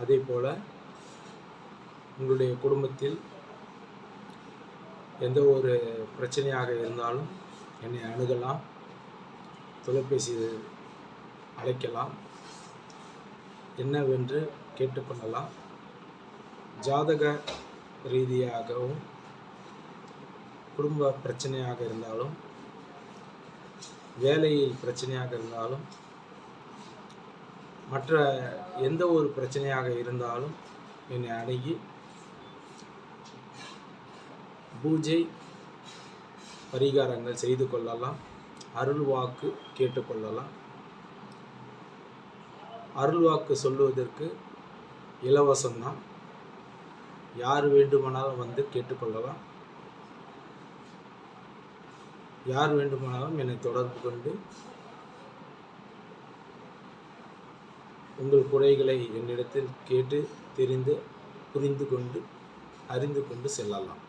அதே போல் உங்களுடைய குடும்பத்தில் எந்த ஒரு பிரச்சனையாக இருந்தாலும் என்னை அணுகலாம் தொலைபேசி அழைக்கலாம் என்னவென்று கேட்டுக்கொள்ளலாம். ஜாதக ரீதியாகவும் குடும்ப பிரச்சனையாக இருந்தாலும் வேலையில் பிரச்சனையாக இருந்தாலும் மற்ற எந்த ஒரு பிரச்சனையாக இருந்தாலும் என்னை அணுகி பூஜை பரிகாரங்கள் செய்து கொள்ளலாம். அருள் வாக்கு கேட்டுக்கொள்ளலாம் அருள் வாக்கு சொல்லுவதற்கு இலவசம்தான். யார் வேண்டுமானாலும் வந்து கேட்டுக்கொள்ளலாம் யார் வேண்டுமானாலும் என்னை தொடர்பு கொண்டு உங்கள் குறைகளை என்னிடத்தில் கேட்டு தெரிந்து புரிந்து கொண்டு அறிந்து கொண்டு செல்லலாம்.